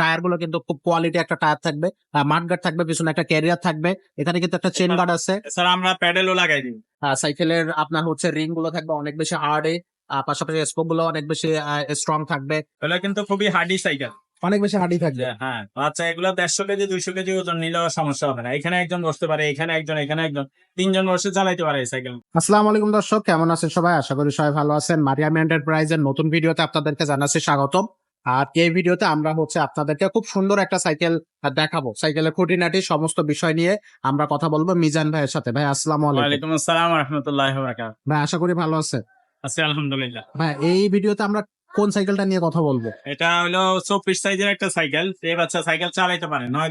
টায়ারগুলো কিন্তু খুব কোয়ালিটি একটা টায়ার থাকবে। মাঠগার্ড থাকবে পিছনে একটা ক্যারিয়ার থাকবে। এখানে কিন্তু একটা চেন গার্ড আছে। স্যার আমরা প্যাডেলও লাগাই দিই। সাইকেলের আপনার হচ্ছে রিংগুলো থাকবে অনেক বেশি হার্ডে পাশাপাশি স্পোকগুলো অনেক বেশি স্ট্রং থাকবে। এগুলো কিন্তু খুবই হার্ডি সাইকেল অনেক বেশি হার্ডি থাকবে। হ্যাঁ আচ্ছা এগুলো দেড়শো কেজি দুইশো কেজি ওজন নিলেও সমস্যা হবে না। এখানে একজন বসতে পারে এখানে একজন এখানে একজন। তিনজন বসে চালাইতে পারে এই সাইকেল আসসালামু আলাইকুম দর্শক কেমন আছেন সবাই? আশা করি সবাই ভালো আছেন। মারিয়াম এন্টারপ্রাইজের নতুন ভিডিওতে আপনাদেরকে জানাচ্ছি স্বাগতম। আর এই ভিডিওতে আমরা হচ্ছে আপনাদেরকে খুব সুন্দর একটা সাইকেল দেখাবো। সাইকেলের খুঁটিনাটি সমস্ত বিষয় নিয়ে আমরা কথা বলব মিজান ভাইয়ের সাথে। ভাই আসসালামু আলাইকুম। আসসালাম রহমতুল্লাহ ভাই আশা করি ভালো আছে। আছি আলহামদুলিল্লাহ। ভাই এই ভিডিওতে আমরা কোন সাইকেলটা নিয়ে কথা বলব? এটা হলো চব্বিশ সাইজের একটা সাইকেল যে বাচ্চা সাইকেল চালাইতে পারে নয়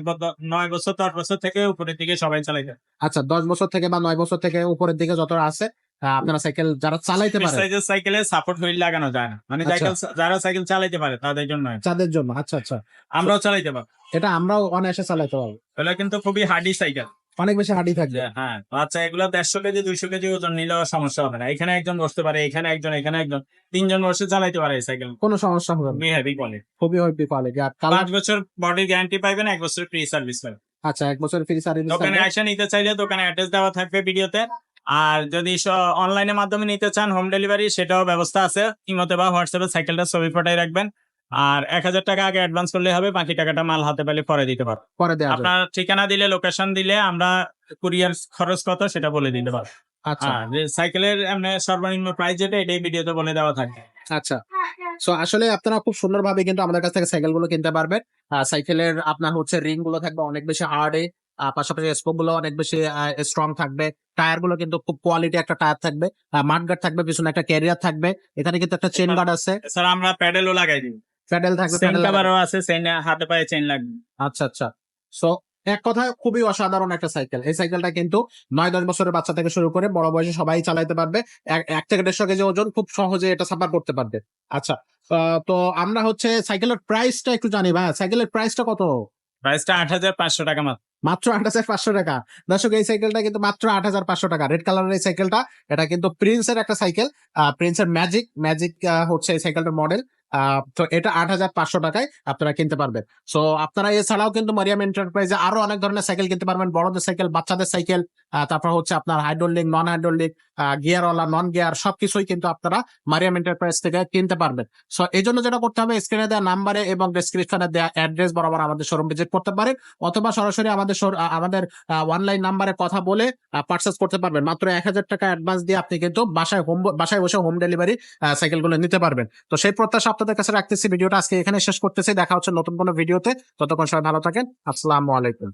নয় বছর দশ বছর থেকে উপরের দিকে সবাই চালাইতে পারে। আচ্ছা দশ বছর থেকে বা নয় বছর থেকে উপরের দিকে যত আছে আপনারা সাইকেল যারা চালাইতে পারে। সাইজের সাইকেলে সাপোর্ট হুইল লাগানো যায় না। মানে আচ্ছা। সাইকেল যারা সাইকেল চালাইতে পারে তাদের জন্য। তাদের জন্য আচ্ছা আচ্ছা। আমরাও চালাইতে পারব। এটা আমরাও অনায়াসে চালাইতে পারব। এগুলো কিন্তু খুবই হার্ডি সাইকেল। অনেক বেশি হার্ডি থাকবে। হ্যাঁ আচ্ছা এগুলো দেড়শো কেজি দুইশো কেজি ওজন নিলেও সমস্যা হবে না। এখানে একজন বসতে পারে এখানে একজন এখানে একজন। তিনজন বসে চালাইতে পারে সাইকেল। কোনো সমস্যা হবে না। হেভি কোয়ালিটি খুবই হেভি কোয়ালিটি আর পাঁচ বছর বডি গ্যারান্টি পাইবেন এক বছর ফ্রি সার্ভিস পাবেন। আচ্ছা এক বছর ফ্রি সার্ভিস দোকানে এসে নিতে চাইলে দোকানে অ্যাড্রেস দেওয়া থাকবে ভিডিওতে। আর যদি অনলাইনের মাধ্যমে নিতে চান হোম ডেলিভারি সেটাও ব্যবস্থা আছে। ইমোতে বা হোয়াটসঅ্যাপে সাইকেলটা ছবি ফটাই রাখবেন। আর এক হাজার টাকা আগে অ্যাডভান্স করলে হবে বাকি টাকাটা মাল হাতে পেলে পরে দিতে পারব পরে আপনার ঠিকানা দিলে লোকেশন দিলে আমরা কুরিয়ার খরচ কত সেটা বলে দিতে পারব। আচ্ছা। সাইকেলের এমনি সর্বনিম্ন প্রাইস যেটা এটাই ভিডিওতে বলে দেওয়া থাকে। আচ্ছা। সো আসলে আপনারা খুব সুন্দরভাবে কিন্তু আমাদের কাছ থেকে সাইকেলগুলো কিনতে পারবেন। সাইকেলের আপনার হচ্ছে রিংগুলো থাকবে অনেক বেশি হার্ডে পাশাপাশি স্পোকগুলো অনেক বেশি স্ট্রং থাকবে। টায়ারগুলো কিন্তু খুব কোয়ালিটি একটা টায়ার থাকবে। মাঠগার্ড থাকবে পিছনে একটা ক্যারিয়ার থাকবে। এখানে কিন্তু একটা চেন গার্ড আছে। স্যার আমরা প্যাডেলও লাগাই দিই প্যাডেল থাকবে চেন। কাভারও আছে চেন হাতে পায়ে চেন লাগবে। আচ্ছা আচ্ছা। সো এক কথায় খুবই অসাধারণ একটা সাইকেল এই সাইকেলটা কিন্তু নয় দশ বছরের বাচ্চা থেকে শুরু করে বড় বয়সে সবাই চালাতে পারবে। এক- থেকে দেড়শো কেজি ওজন খুব সহজে এটা সাফার করতে পারবে। আচ্ছা তো আমরা হচ্ছে সাইকেলের প্রাইসটা একটু জানি ভাই। সাইকেলের প্রাইসটা কত? প্রাইসটা আট হাজার পাঁচশো টাকা মাত্র। মাত্র আট হাজার পাঁচশো টাকা। দর্শক, এই সাইকেলটা কিন্তু মাত্র আট হাজার পাঁচশো টাকা। রেড কালারের এই সাইকেলটা এটা কিন্তু প্রিন্সের একটা সাইকেল প্রিন্সের ম্যাজিক ম্যাজিক হচ্ছে এই সাইকেলটার মডেল তো এটা আট হাজার পাঁচশো টাকায় আপনারা কিনতে পারবেন। সো আপনারা এছাড়াও কিন্তু মারিয়াম এন্টারপ্রাইজে আরও অনেক ধরনের সাইকেল কিনতে পারবেন। বড়দের সাইকেল বাচ্চাদের সাইকেল তারপর হচ্ছে আপনার হাইড্রোলিক নন হাইড্রোলিক গিয়ারওয়ালা নন গিয়ার সবকিছুই কিন্তু আপনারা মারিয়াম এন্টারপ্রাইজ থেকে কিনতে পারবেন। সো এই জন্য যেটা করতে হবে স্ক্রিনে দেওয়া নাম্বারে এবং ডেসক্রিপশনে দেওয়া অ্যাড্রেস বরাবর আমাদের শোরুম ভিজিট করতে পারেন, অথবা সরাসরি আমাদের আমাদের অনলাইন নাম্বারে কথা বলে পার্চেস করতে পারবেন। মাত্র এক হাজার টাকা অ্যাডভান্স দিয়ে আপনি কিন্তু বাসায় হোম বাসায় বসে হোম ডেলিভারি সাইকেলগুলো নিতে পারবেন। তো সেই প্রত্যাশা আপনাদের কাছে রাখতেছি। ভিডিওটা আজকে এখানে শেষ করতেছি। দেখা হচ্ছে নতুন কোনো ভিডিওতে ততক্ষণ সবাই ভালো থাকেন। আসসালামু আলাইকুম।